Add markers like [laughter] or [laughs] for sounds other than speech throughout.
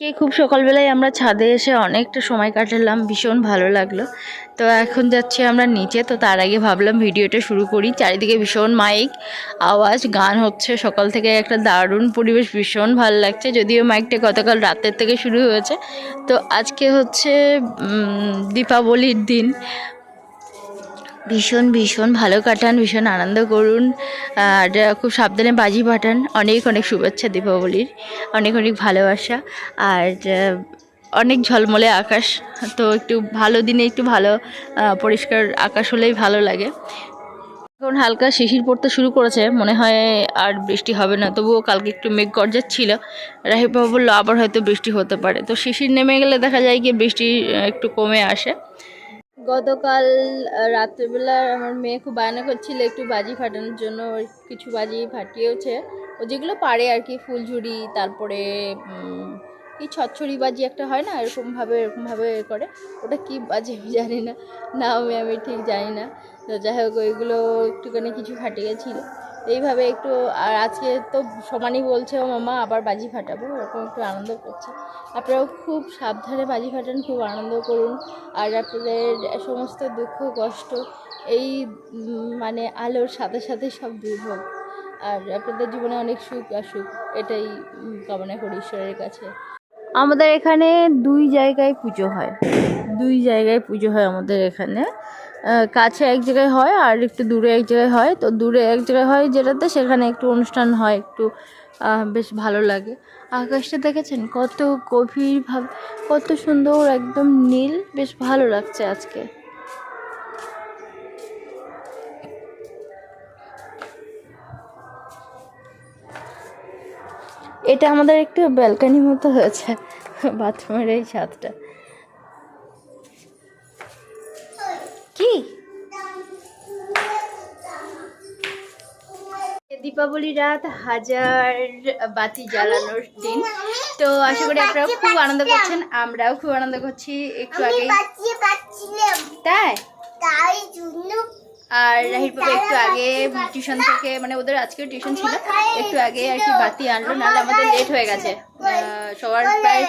কে খুব সকালবেলায় আমরা ছাদে এসে অনেকটা সময় কাটালাম, ভীষণ ভালো লাগল। তো এখন যাচ্ছি আমরা নিচে, তো তার আগে ভাবলাম ভিডিওটা শুরু করি। চারিদিকে ভীষণ মাইক, আওয়াজ, গান হচ্ছে, সকাল থেকে একটা দারুণ পরিবেশ, ভীষণ ভালো লাগছে। যদিও মাইকটা গতকাল রাতের থেকে শুরু হয়েছে। তো আজকে হচ্ছে দীপাবলির দিন। ভীষণ ভীষণ ভালো কাটান, ভীষণ আনন্দ করুন। আর খুব সাবধানে বাজি ফাটান। অনেক অনেক শুভেচ্ছা দীপাবলির। অনেক অনেক ভালোবাসা। আর অনেক ঝলমলে আকাশ। তো একটু ভালো দিনে একটু ভালো পরিষ্কার আকাশ হলেই ভালো লাগে। এখন হালকা শিশির পড়তে শুরু করেছে। মনে হয় আর বৃষ্টি হবে না। তবুও কালকে একটু মেঘ গর্জার ছিল। রাহিব বলল, আবার হয়তো বৃষ্টি হতে পারে। তো শিশির নেমে গেলে দেখা যায় কি বৃষ্টি একটু কমে আসে। গতকাল রাত্রেবেলা আমার মেয়ে খুব বায়না করছিল একটু বাজি ফাটানোর জন্য কিছু বাজি ফাটিয়েওছে। ও যেগুলো পারে আর কি, ফুলঝুরি, তারপরে কি ছচ্ছড়ি বাজি একটা হয় না, এরকমভাবে এরকমভাবে এ করে। ওটা কি বাজি আমি জানি না না আমি আমি ঠিক জানি না। তো যাই হোক, ওইগুলো একটুখানি কিছু ফাটিয়েছিল। এইভাবে একটু আর আজকে তো সমানই বলছে ও মামা আবার বাজি ফাটাবো ওরকম একটু আনন্দ করছে। আপনারাও খুব সাবধানে বাজি ফাটান খুব আনন্দ করুন। আর আপনাদের সমস্ত দুঃখ কষ্ট এই মানে আলোর সাথে সাথে সব দূর হোক। আর আপনাদের জীবনে অনেক সুখ আসুক এটাই কামনা করি ঈশ্বরের কাছে। আমাদের এখানে দুই জায়গায় পুজো হয়। দুই জায়গায় পুজো হয় আমাদের এখানে। কাছে এক জায়গায় হয় আর একটু দূরে এক জায়গায় হয়। তো দূরে এক জায়গায় হয় যেটাতে সেখানে একটু অনুষ্ঠান হয়, একটু বেশ ভালো লাগে। আকাশটা দেখেছেন? কত গভীরভাবে কত সুন্দর, একদম নীল। বেশ ভালো লাগছে আজকে। এটা আমাদের একটু ব্যালকানি মতো হয়েছে, বাথরুমের এই ছাদটা। দীপাবলি রাত হাজার বাতি জ্বালানোর দিন। তো আশা করি আপনারা খুব আনন্দ করছেন আমরাও খুব আনন্দ করছি একটু আগে তাই? আর রাহির বাবা একটু আগে টিউশন থেকে মানে ওদের আজকেও টিউশন ছিল একটু আগে আর কি বাতি আনলো নাহলে আমাদের লেট হয়ে গেছে। সবার প্রায়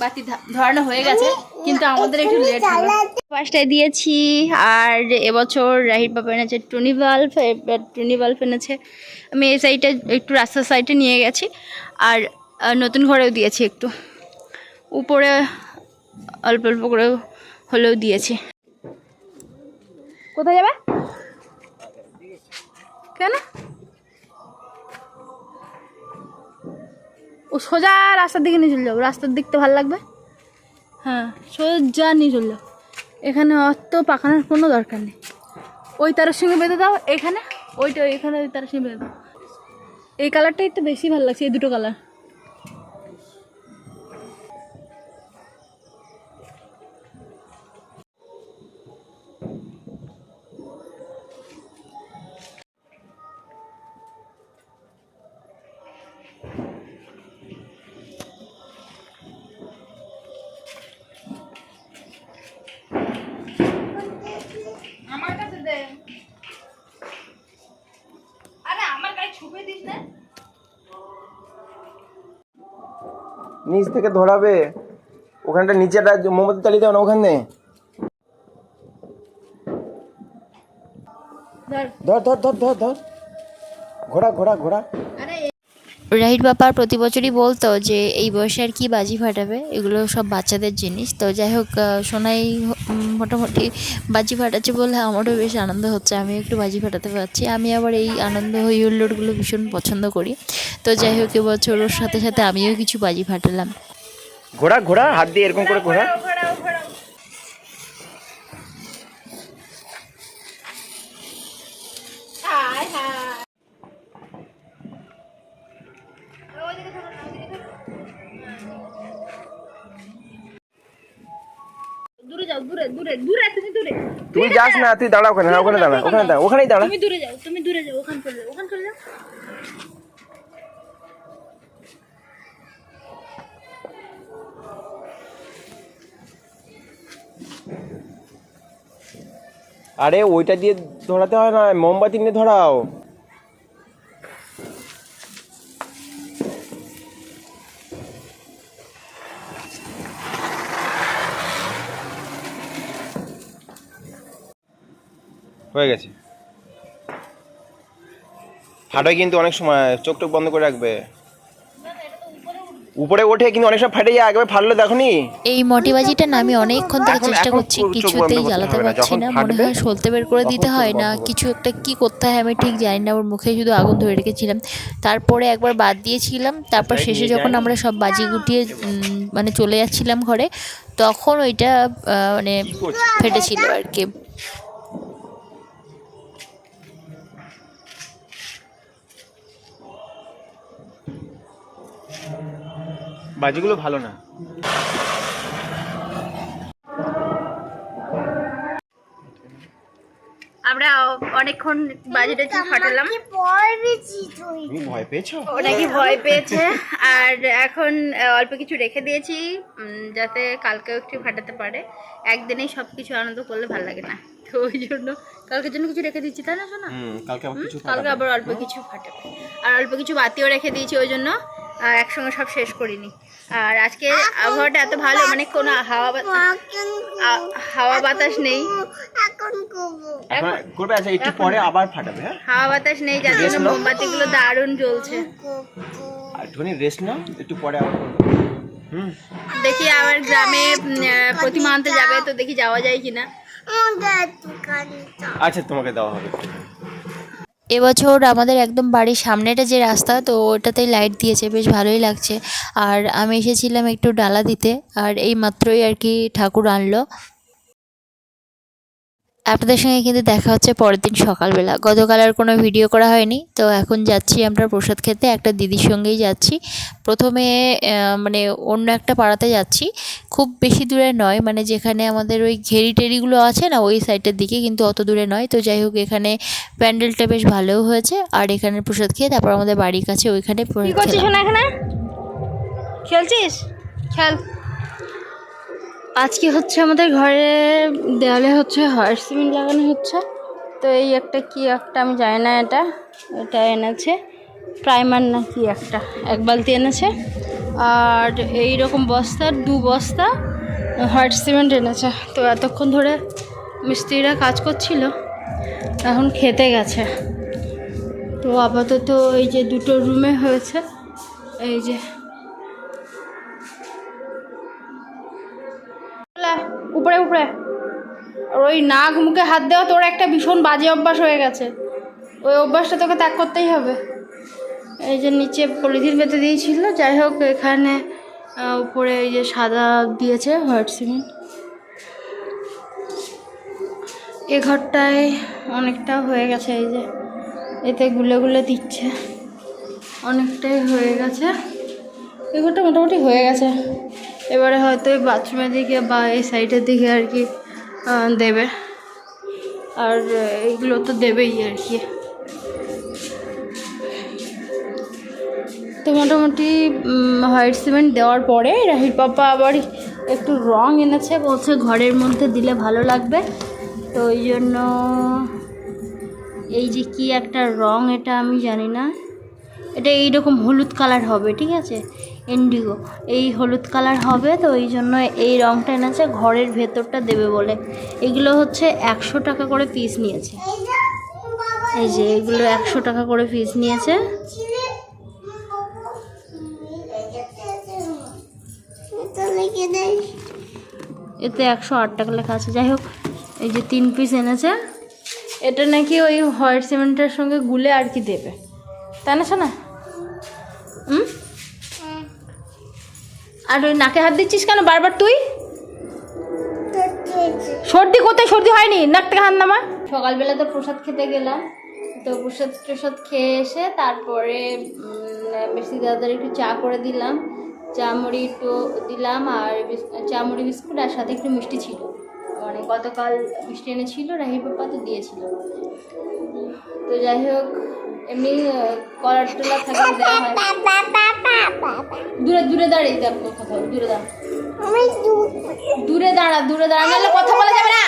বাতি ধরানো হয়ে গেছে কিন্তু আমাদের একটু লেট হলো পাঁচটায় দিয়েছি আর এবছর রাহির বাবা এনেছে টুনি বাল্ব এবার টুনি বাল্ব এনেছে। আমি এই সাইডে একটু রাস্তার সাইডে নিয়ে গেছি আর নতুন ঘরেও দিয়েছি একটু। উপরে অল্প অল্প করে হলেও দিয়েছি। কোথায় যাবে? কেন? ও সোজা রাস্তার দিকে নিয়ে চলে যাব। রাস্তার দিকতে ভালো লাগবে। হ্যাঁ সোজা নিয়ে চলে যাও এখানে অত পাকানোর কোনো দরকার নেই। ওই তারের সঙ্গে বেঁধে দাও, এখানে। ওইটা, এখানে ওই তারের সঙ্গে বেঁধে দাও। এই কালারটাই তো বেশি ভালো লাগছে, এই দুটো কালার দিস না নিচ থেকে ধরাবে। ওখানটা নিচেটা মোমবাতি তালি দাও না ওখানে। ধর। ধর ধর ধর ধর ধর। ঘোড়া ঘোড়া ঘোড়া। রাহির বাপার প্রতি বছরই বলতো যে এই বয়সে আর কি বাজি ফাটাবে? এগুলো সব বাচ্চাদের জিনিস। তো যাই হোক সোনাই মোটামুটি বাজি ফাটাচ্ছে বলে আমারও বেশ আনন্দ হচ্ছে। আমি একটু বাজি ফাটাতে পারছি। আমি আবার এই আনন্দ হই হুল্লোড়গুলো ভীষণ পছন্দ করি। তো যাই হোক এবছর ওর সাথে সাথে আমিও কিছু বাজি ফাটালাম। ঘোড়া ঘোড়া, হাত দিয়ে এরকম করে ঘোড়া? না তুই দাঁড়া ওখানে না ওখানে দাঁড়া ওখানে দাঁড়া ওখানেই দাঁড়া। তুমি দূরে যাও তুমি দূরে যাও ওখানে চলে যাও ওখানে চলে যাও। আরে ওইটা দিয়ে ধরাতে হয় না মোমবাতি নিয়ে ধরাও। হয়ে গেছে। ফাটায় কিন্তু অনেক সময় চোখ টোক বন্ধ করে রাখবে। উপরে ওঠে কিন্তু অনেক সময় ফাটে যায় একবার ফাটলে দেখনি? এই মটিবাজিটা না আমি অনেকক্ষণ থেকে চেষ্টা করছি কিছুতেই জ্বালাতে পারছি না মনে হয় সলতে বের করে দিতে হয় না কিছু একটা কি করতে হয় আমি ঠিক জানি না ওর মুখে শুধু আগুন ধরে রেখেছিলাম। তারপরে একবার বাদ দিয়েছিলাম তারপর শেষে যখন আমরা সব বাজি গুটিয়ে মানে চলে যাচ্ছিলাম ঘরে তখন ওইটা মানে ফেটেছিল আর কি। বাজিগুলো ভালো না। আমরা অনেকক্ষণ বাজিটা ফাটালাম। ভয় তুমি ভয় পেয়েছ? নাকি ভয় পেয়েছে? আর এখন অল্প কিছু রেখে দিয়েছি যাতে কালকেও একটু ফাটাতে পারে। একদিনেই সব কিছু আনন্দ করলে ভালো লাগে না। তো ওই জন্য কালকের জন্য কিছু রেখে দিচ্ছি তাই না শোনা কালকে আবার কালকে আবার অল্প কিছু ফাটাবে। আর অল্প কিছু বাতিও রেখে দিয়েছি ওই জন্য। আহ, একসঙ্গে সব শেষ করিনি। আর আজকে আবহাওয়াটা এত ভালো মানে কোনো হাওয়া বা- এখন আ- হাওয়া বাতাস নেই। এখন করব এখন করবে আচ্ছা একটু পরে আবার ফাটাবে হ্যাঁ? হাওয়া বাতাস নেই যার জন্য মোমবাতিগুলো দারুণ জ্বলছে। আর একটুখানি রেস্ট নাও একটু পরে আবার দেখি আবার গ্রামে প্রতিমা আনতে যাবে তো দেখি যাওয়া যায় কিনা। আচ্ছা তোমাকে দেওয়া হবে। এবছর আমাদের একদম বাড়ির সামনেটা যে রাস্তা, তো ওটাতেই লাইট দিয়েছে, বেশ ভালোই লাগছে। আর আমি এসেছিলাম একটু ডালা দিতে, আর এই মাত্রই আর কি ঠাকুর আনলো। আপনাদের সঙ্গে কিন্তু দেখা হচ্ছে পরের দিন সকালবেলা। গতকাল আর কোনো ভিডিও করা হয়নি। তো এখন যাচ্ছি আমরা প্রসাদ খেতে। একটা দিদির সঙ্গেই যাচ্ছি। প্রথমে মানে অন্য একটা পাড়াতে যাচ্ছি। খুব বেশি দূরে নয় মানে যেখানে আমাদের ওই ঘেরি টেরিগুলো আছে না ওই সাইডের দিকে কিন্তু অত দূরে নয়। তো যাই হোক এখানে প্যান্ডেলটা বেশ ভালোও হয়েছে। আর এখানে প্রসাদ খেয়ে তারপর আমাদের বাড়ির কাছে ওইখানে খেলছিস? খেল। আজকে হচ্ছে আমাদের ঘরে দেওয়ালে হচ্ছে হোয়াইট সিমেন্ট লাগানো হচ্ছে। তো এই একটা কি একটা আমি জানি না এটা এটা এনেছে। প্রাইমার না কি একটা, এক বালতি এনেছে। আর এই রকম বস্তা, দু বস্তা হোয়াইট সিমেন্ট এনেছে। তো এতক্ষণ ধরে মিস্ত্রিরা কাজ করছিল, এখন খেতে গেছে। তো আপাতত এই যে দুটো রুমে হয়েছে, এই যে উপরে উপরে। আর ওই নাক মুখে হাত দেওয়া তোর একটা ভীষণ বাজে অভ্যাস হয়ে গেছে। ওই অভ্যাসটা তোকে ত্যাগ করতেই হবে। এই যে নিচে পলিথিন পেতে দিয়েছিল, যাই হোক, এখানে উপরে এই যে সাদা দিয়েছে হোয়াইট সিমেন্ট। এ ঘরটায় অনেকটা হয়ে গেছে, এই যে। এতে গুলে গুলে দিচ্ছে। অনেকটাই হয়ে গেছে। এই ঘরটা মোটামুটি হয়ে গেছে। এবারে হয়তো এই বাথরুমের দিকে বা এই সাইডের দিকে আর কি দেবে। আর আহ, এইগুলো তো দেবেই আর কি। তো মোটামুটি হোয়াইট সিমেন্ট দেওয়ার পরে রাহির পাপা আবার একটু রং এনেছে বলছে ঘরের মধ্যে দিলে ভালো লাগবে। তো ওই জন্য এই যে কি একটা রং এটা আমি জানি না। এটা এইরকম হলুদ কালার হবে ঠিক আছে? ইন্ডিগো। এই হলুদ কালার হবে, তো ওই জন্য এই রংটা এনেছে ঘরের ভেতরটা দেবে বলে। এগুলো হচ্ছে একশো টাকা করে পিস নিয়েছে। এই যে এই এগুলো একশো টাকা করে পিস নিয়েছে। এতে একশো আট টাকা লেখা আছে। যাই হোক, এই যে তিন পিস এনেছে। এটা নাকি ওই হোয়াইট সিমেন্টের সঙ্গে গুলে আর কি দেবে। তাই না হুম? আর ওই নাকে হাত দিচ্ছিস কেন বারবার তুই? সর্দি কোথায়? সর্দি হয়নি? নাক থেকে হাত নামা। সকালবেলা তো প্রসাদ খেতে গেলাম। তো প্রসাদ প্রসাদ খেয়ে এসে তারপরে মিষ্টি দাদার একটু চা করে দিলাম। চা মুড়ি একটু দিলাম আর চা, মুড়ি, বিস্কুট আর সাথে একটু মিষ্টি ছিল। মানে গতকাল মিষ্টি এনেছিল, রাহির পাপা তো দিয়েছিল। তো যাই হোক এমনি কলার টোলা থাকলে দেওয়া হয়। দূরে দূরে দাঁড়িয়ে দেখ কোথাও দূরে দাঁড়া দূরে দাঁড়া দূরে দাঁড়া নাহলে কথা বলা যাবে না।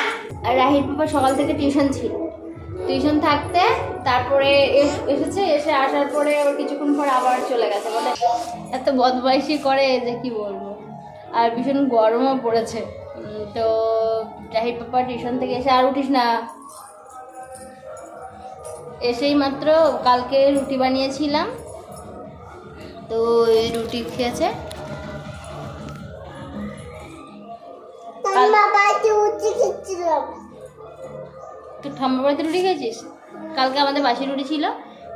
আর রাহির পাপা সকাল থেকে টিউশন ছিল। টিউশন থাকতে তারপরে এস- এসেছে এসে আসার পরে ওর কিছুক্ষণ পর আবার চলে গেছে। মানে এত বদমাইশি করে যে কি বলব। আর ভীষণ গরমও পড়েছে। তো রাহির পাপা টিউশন থেকে এসে আর উঠিস না। এসেই মাত্র কালকে রুটি বানিয়েছিলাম। তো এই রুটি খেয়েছে। ঠাম্মা বাড়িতে রুটি খেয়েছিস? কালকে আমাদের বাসি রুটি ছিল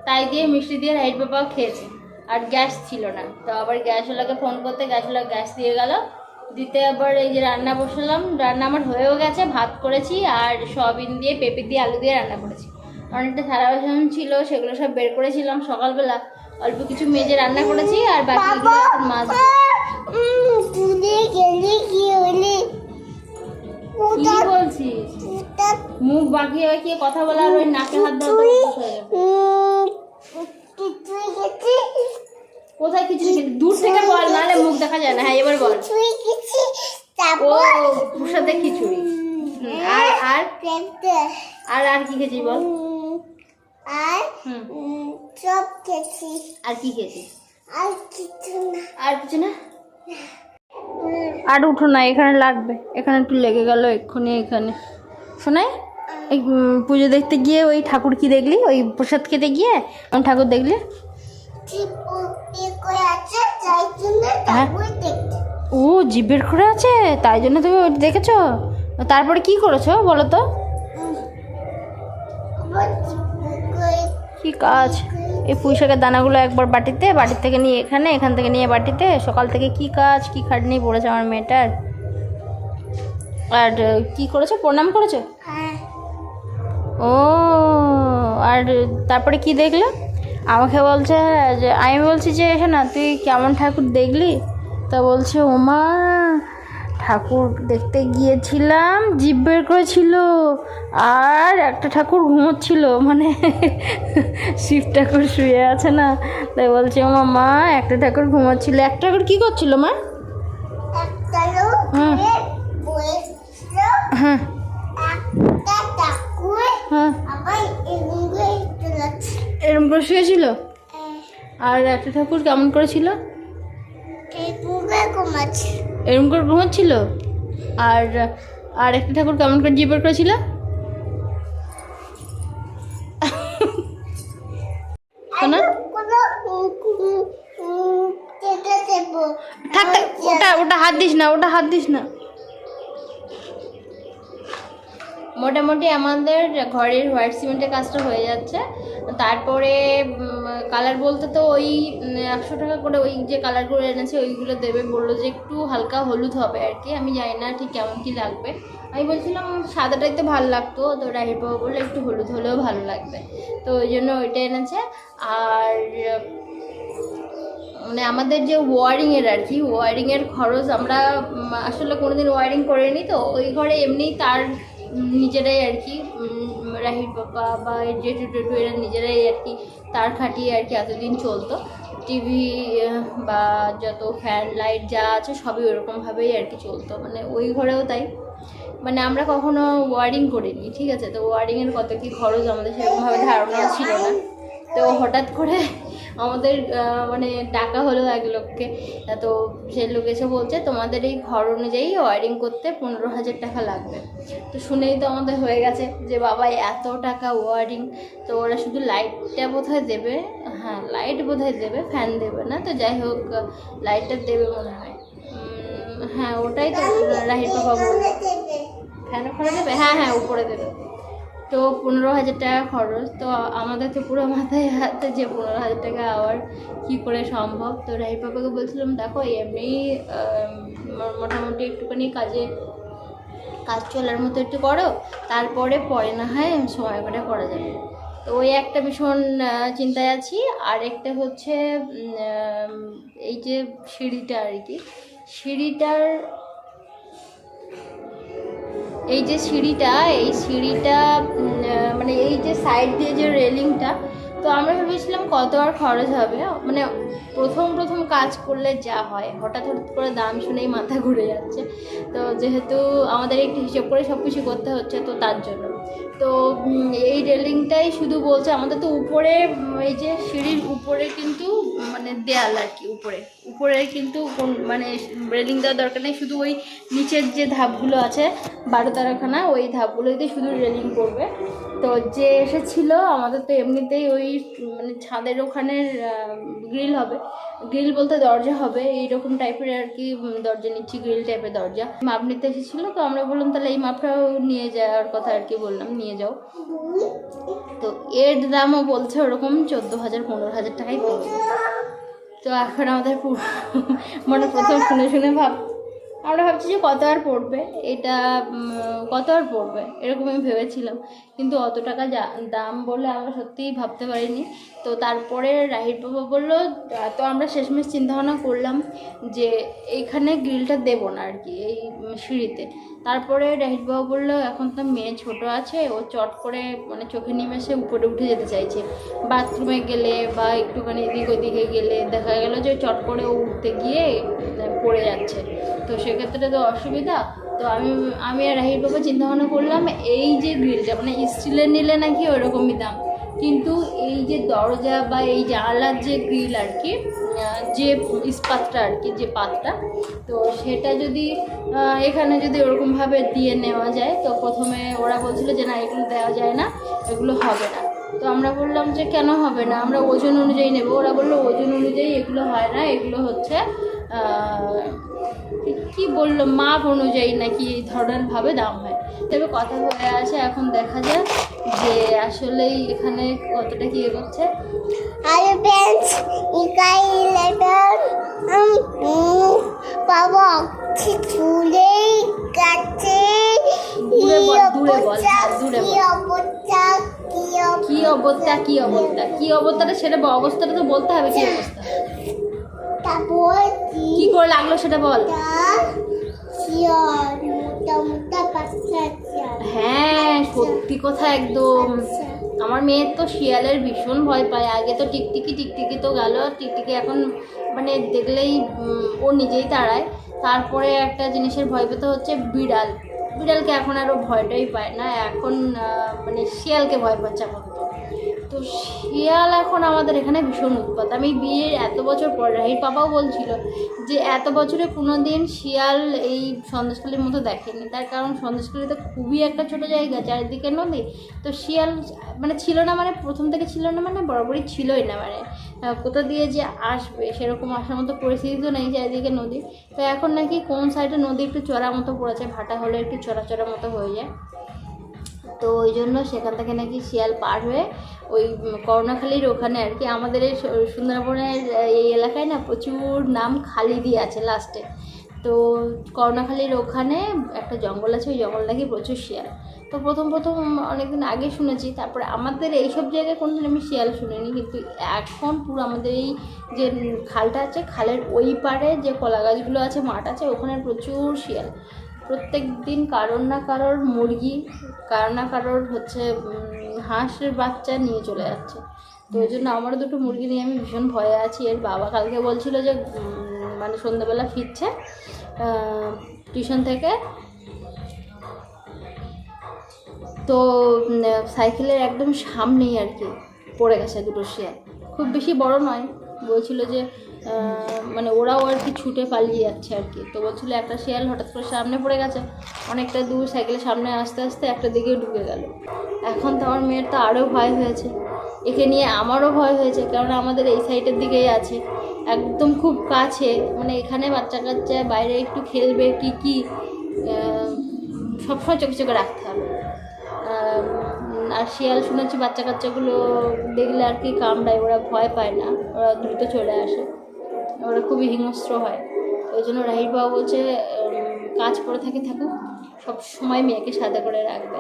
তাই দিয়ে মিষ্টি দিয়ে রাইট বাবাও খেয়েছে। আর গ্যাস ছিল না তো আবার গ্যাসওয়ালাকে ফোন করতে গ্যাসওয়ালা গ্যাস দিয়ে গেল। দিতে আবার এই যে রান্না বসালাম রান্না আমার হয়েও গেছে ভাত করেছি আর সয়াবিন দিয়ে পেঁপে দিয়ে আলু দিয়ে রান্না করেছি। অনেকটা থালা বাসন ছিল সেগুলো সব বের করেছিলাম সকালবেলা। অল্প কিছু মেজে রান্না করেছি আর বাকিগুলো এখন মাছ কি বলছিস? মুখ বাঁকিয়ে বাঁকিয়ে কথা বলা আর ওই নাকে হাত দেওয়া কোথায় কিছু দূর থেকে বল নাহলে মুখ দেখা যায় না। হ্যাঁ এবার বল। ও তারপর? খিচুড়ি। আর আর? আর আর কি খেয়েছিস বল? আর গেছি আর কি খেয়েছিস আর কিছু না। আর কিছু না? আর উঠো না এখানে লাগবে। এখানে একটু লেগে গেল এক্ষুনি এখানে। শোনাই? এই পুজো দেখতে গিয়ে ওই ঠাকুর কি দেখলি? ওই প্রসাদ খেতে গিয়ে ঠাকুর দেখলি? ও হ্যাঁ। জিভের করে আছে? তাই জন্য তুমি ওটা দেখেছ? তারপরে কি করেছ বলো তো? কি কাজ? এই পুঁই শাকের দানাগুলো একবার বাটিতে বাটির থেকে নিয়ে এখানে এখান থেকে নিয়ে বাটিতে। সকাল থেকে কি কাজ কি খাটনি পড়েছে আমার মেয়েটার? আর কি করেছ? প্রণাম করেছ? হ্যাঁ। ও আর তারপরে কি দেখলে? আমাকে বলছে যে আমি বলছি যে না তুই কেমন ঠাকুর দেখলি? তা বলছে ওমা ঠাকুর দেখতে গিয়েছিলাম জিভ বের করেছিল আর একটা ঠাকুর ঘুমোচ্ছিল মানে [laughs] শিব ঠাকুর শুয়ে আছে না। তাই বলছে আমার মা একটা ঠাকুর ঘুমোচ্ছিল। একটা ঠাকুর কী করছিল মা? হ্যাঁ। হ্যাঁ। এরম করে শুয়েছিল? আর একটা ঠাকুর কেমন করেছিল? এরম করে ঘুমাচ্ছিল আর আর একটা ঠাকুর কেমন করে জিপার করেছিল? ওটা ওটা হাত দিস না, ওটা হাত দিস না। মোটামুটি আমাদের ঘরের হোয়াইট সিমেন্টের কাজটা হয়ে যাচ্ছে। তারপরে কালার বলতে তো ওই একশো টাকা করে ওই যে কালারগুলো এনেছে, ওইগুলো দেবে। বলল যে একটু হালকা হলুদ হবে আর কি, আমি জানি না ঠিক কেমন কি লাগবে। আমি বলছিলাম, সাদাটাই তো ভালো লাগতো, তো রাহির বাবা বলল একটু হলুদ হলেও ভালো লাগবে। তো ওই জন্য ওইটা এনেছে। আর মানে আমাদের যে ওয়ারিংয়ের আর কি, ওয়ারিংয়ের খরচ আমরা আসলে কোনোদিন ওয়ারিং করিনি তো, ওই ঘরে এমনি তার নিজেরাই আর কি রাহির বাবা বা জেঠু টেটু এরা নিজেরাই আর কি তার খাটিয়ে আর কি এতদিন চলতো। টিভি বা যত ফ্যান লাইট যা আছে সবই ওরকমভাবেই আর কি চলতো। মানে ওই ঘরেও তাই। মানে আমরা কখনো ওয়ারিং করিনি, ঠিক আছে? তো ওয়ারিংয়ের কত কি খরচ আমাদের সেরকমভাবে ধারণা ছিল না। তো হঠাৎ করে আমাদের মানে টাকা হলো এক লোককে তো সে লোক এসে বলছে, তোমাদের এই ঘর অনুযায়ী ওয়ারিং করতে পনেরো হাজার টাকা লাগবে। তো শুনেই তো আমাদের হয়ে গেছে যে, বাবা, এত টাকা ওয়ারিং তো ওরা শুধু লাইটটা বোধহয় দেবে হ্যাঁ লাইট বোধহয় দেবে ফ্যান দেবে না। তো যাই হোক লাইটটা দেবে মনে হয়। হ্যাঁ ওটাই তো রাহির বাবা বলল। দেবে ফ্যান ওখানে দেবে? হ্যাঁ হ্যাঁ উপরে দেবে। তো পনেরো হাজার টাকা খরচ। তো আমাদের তো পুরো মাথায় হাতে যে পনেরো হাজার টাকা আবার কী করে সম্ভব? তো রাহি পাপাকে বলছিলাম, দেখো, এমনি মোটামুটি একটুখানি কাজে, কাজ চলার মতো একটু করো, তারপরে পরে না হয় সময় করে করা যাবে। তো ওই একটা ভীষণ চিন্তায় আছি। আর একটা হচ্ছে এই যে সিঁড়িটা আর কি, সিঁড়িটার এই যে সিঁড়িটা, এই সিঁড়িটা মানে এই যে সাইড দিয়ে যে রেলিংটা তো আমরা ভেবেছিলাম কত আর খরচ হবে। মানে প্রথম প্রথম কাজ করলে যা হয়, হঠাৎ হঠাৎ করে দাম শুনেই মাথা ঘুরে যাচ্ছে। তো যেহেতু আমাদের একটু হিসেব করে সব কিছু করতে হচ্ছে, তো তার জন্য। তো এই রেলিংটাই শুধু বলছে, আমাদের তো উপরে এই যে সিঁড়ির উপরে কিন্তু মানে দেয়াল আর কি, উপরে। উপরে কিন্তু কোন- মানে রেলিং দেওয়ার দরকার নেই, শুধু ওই নিচের যে ধাপগুলো আছে, বারো তেরোখানা, ওই ধাপগুলোতে শুধু রেলিং করবে। তো যে এসেছিল, আমাদের তো এমনিতেই ওই মানে ছাদের ওখানে গ্রিল হবে। গ্রিল বলতে দরজা হবে, এইরকম টাইপের আর কি দরজা নিচ্ছি গ্রিল টাইপের দরজা। মাপ নিতে এসেছিল তো আমরা বললাম, তাহলে এই মাপটাও নিয়ে যাওয়ার কথা আর কি বললাম, নিয়ে যাও। তো এর দামও বলছে ওরকম চোদ্দ হাজার, পনেরো হাজার টাকাই পড়বে। তো এখন আমাদের মনে প্রথম শুনে শুনে ভাব আমরা ভাবছি যে কত আর পড়বে? এটা কত আর পড়বে? এরকম আমি ভেবেছিলাম। কিন্তু অত টাকা দাম বলে আমরা সত্যিই ভাবতে পারিনি। তো তারপরে রাহির বাবা বলল তো আমরা শেষমেশ চিন্তাভাবনা করলাম যে এইখানে গ্রিলটা দেবো না আর কি, এই সিঁড়িতে। তারপরে রাহির বাবা বলল, এখন তো মেয়ে ছোট আছে, ও চট করে মানে চোখে নিমেষে উপরে উঠে যেতে চাইছে। বাথরুমে গেলে বা একটুখানি এদিক ওদিকে গেলে দেখা গেল যে চট করে ও উঠতে গিয়ে পড়ে যাচ্ছে। তো সেক্ষেত্রে তো অসুবিধা। তো আমি আমি আর রাহির বাবা চিন্তা ভাবনা করলাম, এই যে গ্রিলটা মানে স্টিলের নিলে নাকি ওরকমই দাম। কিন্তু এই যে দরজা বা এই জানালার যে গ্রিল আর কি যে ইস্পাতটা আর কি, যে পাতটা, তো সেটা যদি এখানে যদি ওরকমভাবে দিয়ে নেওয়া যায়, তো প্রথমে ওরা বলছিল যে না, এগুলো দেওয়া যায় না, এগুলো হবে না। তো আমরা বললাম যে কেন হবে না, আমরা ওজন অনুযায়ী নেব। ওরা বলল, ওজন অনুযায়ী এগুলো হয় না, এগুলো হচ্ছে কি বলল মাপ অনুযায়ী নাকি এই ধরনের ভাবে দাম হয়? তবে কথা হয়ে আছে এখন দেখা যাক যে আসলেই এখানে কতটা কি এগোচ্ছে। আরে বেঞ্চ ইকাই বাবা চুলেই কাছে কি অবস্থা কি কি অবস্থা। কি অবস্থাটা সেটা অবস্থাটা তো বলতে হবে কি অবস্থা? তারপর কি করে লাগল সেটা বল। হ্যাঁ সত্যি কথা একদম। আমার মেয়ের তো শিয়ালের ভীষণ ভয় পায়। আগে তো টিকটিকি টিকটিকি তো গেল। টিকটিকি এখন মানে দেখলেই ও নিজেই তাড়ায়। তারপরে একটা জিনিসের ভয় পেতে হচ্ছে বিড়াল। বিড়ালকে এখন আর ও ভয়টাই পায় না। এখন মানে শিয়ালকে ভয় পাচ্ছে আপাতত তো শিয়াল এখন আমাদের এখানে ভীষণ উৎপাত। আমি বিয়ের এত বছর পর, রাহির বাবাও বলছিল যে এত বছরে কোনো দিন শিয়াল এই সন্দেশখালির মতো দেখেনি। তার কারণ সন্দেশখালি তো খুবই একটা ছোট জায়গা, চারিদিকে নদী। তো শিয়াল মানে ছিল না মানে প্রথম থেকে ছিল না মানে বরাবরই ছিলই না মানে। কোথা দিয়ে যে আসবে সেরকম আসার মতো পরিস্থিতি তো নেই চারিদিকে নদী। তো এখন নাকি কোন সাইডে নদী একটু চড়া মতো পড়েছে, ভাটা হলে একটু চড়া চড়া মতো হয়ে যায়। তো ওই জন্য সেখান থেকে নাকি শিয়াল পার হয়ে ওই করোনাখালির ওখানে আর কি, আমাদের এই সুন্দরবনের এই এলাকায় না প্রচুর নাম খালিদি আছে লাস্টে তো করোনাখালির ওখানে একটা জঙ্গল আছে, ওই জঙ্গল নাকি প্রচুর শিয়াল। তো প্রথম প্রথম অনেকদিন আগে শুনেছি, তারপরে আমাদের এইসব জায়গায় কোনোদিন আমি শিয়াল শুনিনি, কিন্তু এখন পুরো আমাদের এই যে খালটা আছে, খালের ওই পারে যে কলা গাছগুলো আছে, মাঠ আছে, ওখানে প্রচুর শিয়াল। প্রত্যেক দিন কারোর না কারোর মুরগি কারোর না কারোর হচ্ছে হাঁসের বাচ্চা নিয়ে চলে যাচ্ছে। তো ওই জন্য আমারও দুটো মুরগি নিয়ে আমি ভীষণ ভয়ে আছি। এর বাবা কালকে বলছিল যে মানে সন্ধ্যাবেলা ফিরছে টিউশন থেকে। তো সাইকেলের একদম সামনেই আর কি পড়ে গেছে দুটো শিয়াল। খুব বেশি বড় নয়। বলছিল যে মানে ওরাও আর কি ছুটে পালিয়ে যাচ্ছে আর কি। তো বলছিল, একটা শিয়াল হঠাৎ করে সামনে পড়ে গেছে। অনেকটা দূর সাইকেলের সামনে আস্তে আস্তে একটা দিকে ঢুকে গেল। এখন তো আমার মেয়ের তো আরও ভয় হয়েছে। একে নিয়ে আমারও ভয় হয়েছে, কারণ আমাদের এই সাইডের দিকেই আছে। একদম খুব কাছে মানে এখানে বাচ্চা কাচ্চা, বাইরে একটু খেলবে, কি কি সবসময় চোখে চোখে রাখতে হবে। আর শিয়াল শুনেছি বাচ্চা কাচ্চাগুলো দেখলে আর কি কামড়ায়, ওরা ভয় পায় না, ওরা দ্রুত চলে আসে। ওরা খুবই হিংস্র হয়। ওই জন্য রাহির বাবা বলছে কাজ করে থাকে থাকুক, সব সময় মেয়েকে সাদা করে রাখবে।